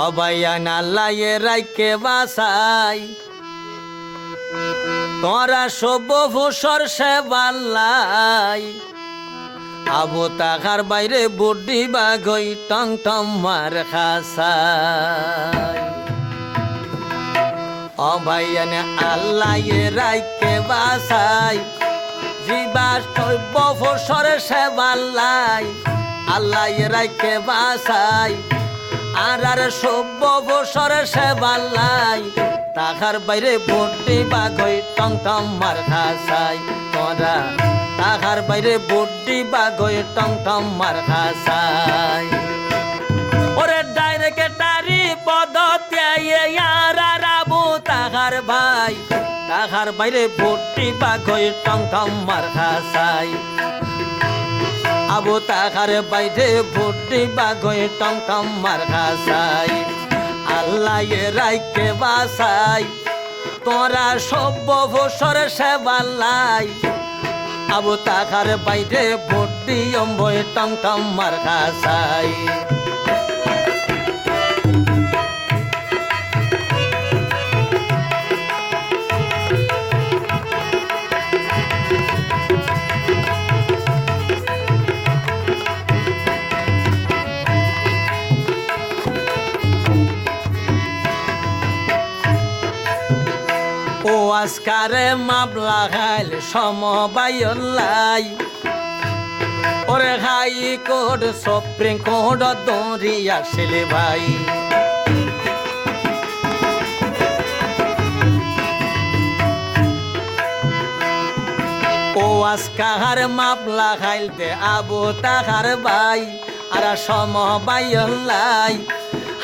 অবায়ান আল্লাহ রাইকে বাসাই। তোরা সব ভূষর সে বাল্লাই। আবু তাহার বাইরে বুড্ডি বাগই টং টং মার খাসাই। অবায়ান আল্লাহ রাইকে বাসাই। জীবাস বছর সে বাল্লাই। আল্লাহ রাইকে বাসাই। আর আর সভ্য বছর সে বাল্লাই তাহার বাইরে বড্ডি বাগই টং টং মার খাসাই তোরা তাহার বাইরে বড্ডি বাগই টং টং মার খাসাই ওরে ডাইরেক্টারি পদতে রাবু তাহার ভাই, তাহার বাইরে ভর্তি বাঘই টং টং মার খাসাই আবু তাহার বাইরে ভর্তি বাগই টম টম মার খাসাই। আল্লাহ রাইকে বাসাই। তোরা সব ভোসর সেবাল্লাই আবু তাহার বাইরে ভর্তি অম্বই টম টম মার খাসাই। ও আজকারে মামলা খাইল সমবায়লাই ওরে হাই কোর্ট, সুপ্রিম কোর্ট দৌড়ি আসলে ভাই। ও আজকার মামলা খাইল দে আবু তাহার ভাই আর সমবায়লাই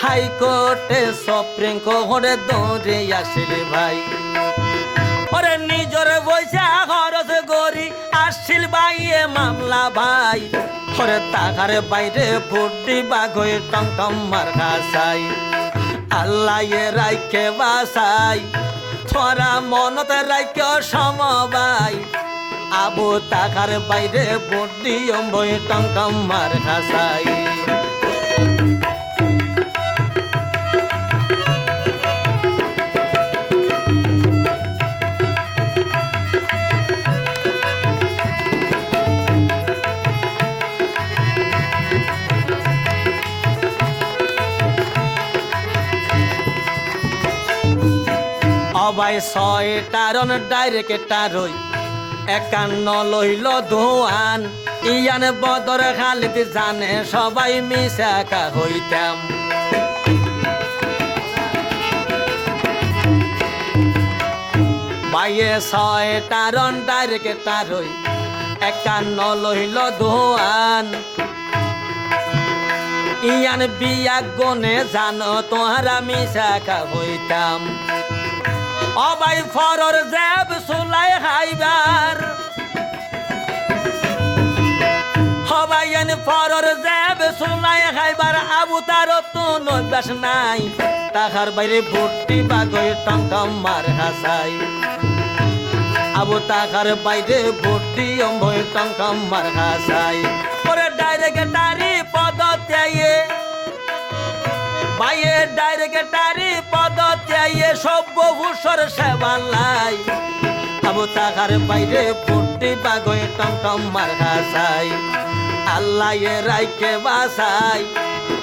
হাইকোর্টে সুপ্রিম কোর্টে দৌড়ে আসলে ভাই। বাইয়ে মামলা ভাই। হরে তাহার বাইরে ফুটি বাগই টং টং মার খাসাই আল্লাহ রাইকে বাসাই। থরা মনতে রাইকে সমবাই। আবু তাহার বাইরে ফুটি অম্বই টং টং মার খাসাই অবাই ছয়টারন ডাইরেক্টারই একান্ন লইল ধোয়ান, ইয়ান বদর খালিদ জানে সবাই মিশাকা হইতাম। বাইয়ে ছয়টারন ডাইরেক্টারই একান্ন লইল ধোয়ান। ইয়ান বিয়া গনে জানো তোহারা মিশাকা হইতাম। অবাই ফরর জেব সুলাই হাইবার। হবাইন ফরর জেব সুলাই হাইবার, আবু তার তুন অভ্যাস নাই। তাহার বাইরে ভর্তি বাগই টং টং মার হাসাই। আবু তাহার বাইরে ভর্তি অম্বই টং টং মার হাসাই। পরে ডাইরেক্ট ডারি পদত্যায়ে বাইয়ে ডাইরেক্টারি পদত্যায়ে সভ্য ভূষর সেবালাই আবু তাহার বাইরে, ফুটি বাগই টম টম মার ঘাসাই আল্লাহ এ রাইকে বাসাই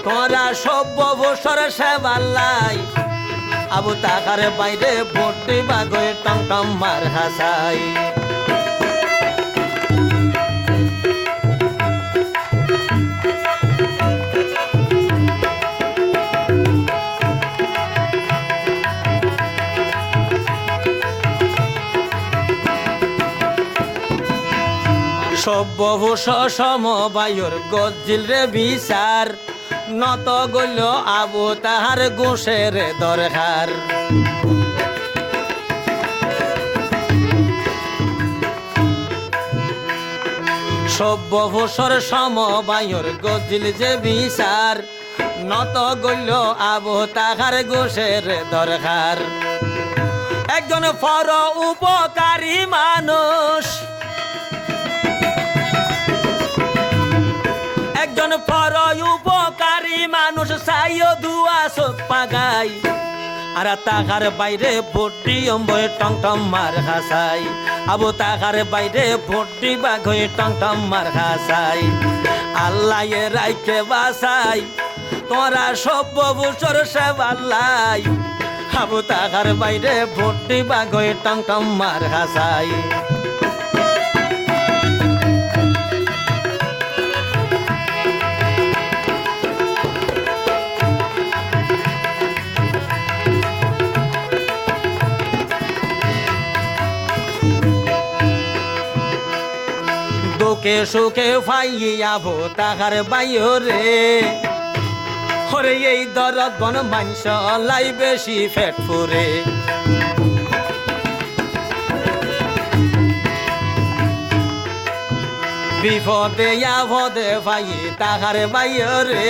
তোরা সভ্য ভূষর সেবালাই আবু তাহার বাইরে, ফুটি বাগই টম টম মার হাসাই। সভ্যভূষ সমবায়ুর গজিল রে বিচার। নত গইল আবু তাহার গোসের দরকার সভ্যভূষর সমবায়ুর গজিল যে বিচার। নত গইল আবু তাহার গোসের দরকার একজন ফর উপকারী মানুষ চাইও দুয়া চোখ পাগাই। আর তাকার বাইরে ভর্তি অম্বয়ে টং টম মার খাসাই আবু তাকার বাইরে ভর্তি বাঘয়ে টং টম মার খাসাই আল্লাহ রাইকে বাসাই তোরা সব বছর সে আল্লাহ আবু তাকার বাইরে ভর্তি বাঘয়ে টং টম মার খাসাই দুঃখে সুখে ফাইয়া ভো তাহার বাইও রে। হরে এই দরদ বন মাংস লাই বেশি ফেট ফুরে। বিপদে আভদে ভাই তাহার বাইও রে।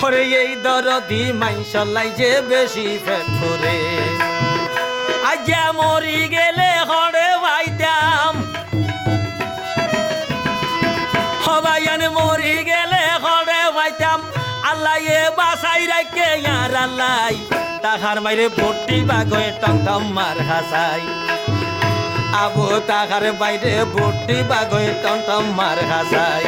হরে এই দরদি মাংস লাই যে বেশি ফেট ফুরে। আজ মরি গেলে হরে মরি গেলে হরে ভাইতাম। আল্লাহ এ বাসাই রাখে আর আল্লাহ। তাহার মাইরে ভর্তি বাগয়ে টম টম মার হাসাই। আবু তাহার বাইরে ভর্তি বাগয়ে টম টম মার হাসাই।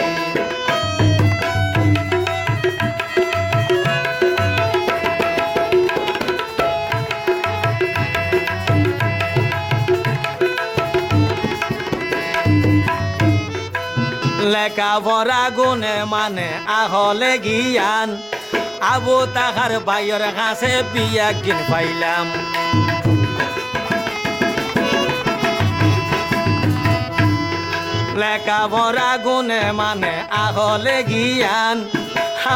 লেখা ভরা গুনে মানে আহলে গিয়ান আবু তাহার বাইয়ের কাছে বিয়া কিন পাইলাম। লেখা ভরা গুনে মানে আহলে গিয়ান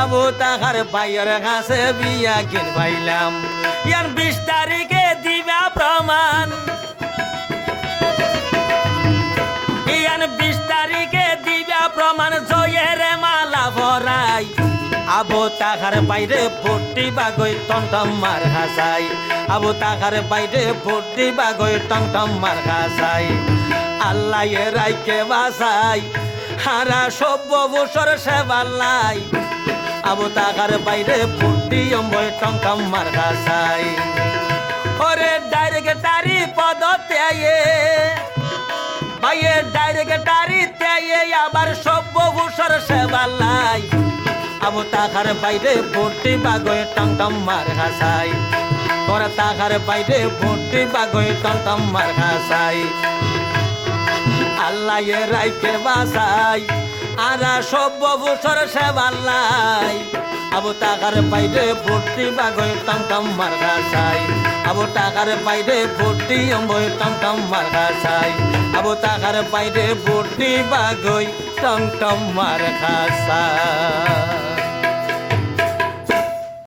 আবু তাহার বাইয়ের কাছে বিয়া কিন পাইলাম। ইয়ান বিশ তারিখে দিবা প্রমাণ। আবু তাহার বাইরে ভর্তি বাগই টমটম মার হাসাই আবু তাহার বাইরে ভর্তি বাগই টমটম মার হাসাই আল্লাহ রাইকে বাসাই, হারা সভ্য বছর সেবাল্লাই। আবু তাহার বাইরে ভর্তি অম্বই টমটম মার হাসাই ওরে ডাইরেক্ট তারি পদতে ভাইয়ে ডাইরেক্টারি তেয়ে আবার সভ্য ভূষর সেবালাই আবু তাহার বাইরে ভর্তি বাগয়ে টং টম মার হাসাই। তোরা তাহার বাইরে ভর্তি বাগয়ে টং টম মার হাসাই। আল্লাহ এ রাইকে বাসাই, আরা সভ্য ভূষর সেবালাই আবু টাকার বাইরে ভর্তি বাগয়ে টং টম মার হাসাই। আবু টাকার বাইরে ভর্তি অম্বয়ে টং টম মার হাসাই। আবু টাকার বাইরে ভর্তি বাগই টং টম মার খাসা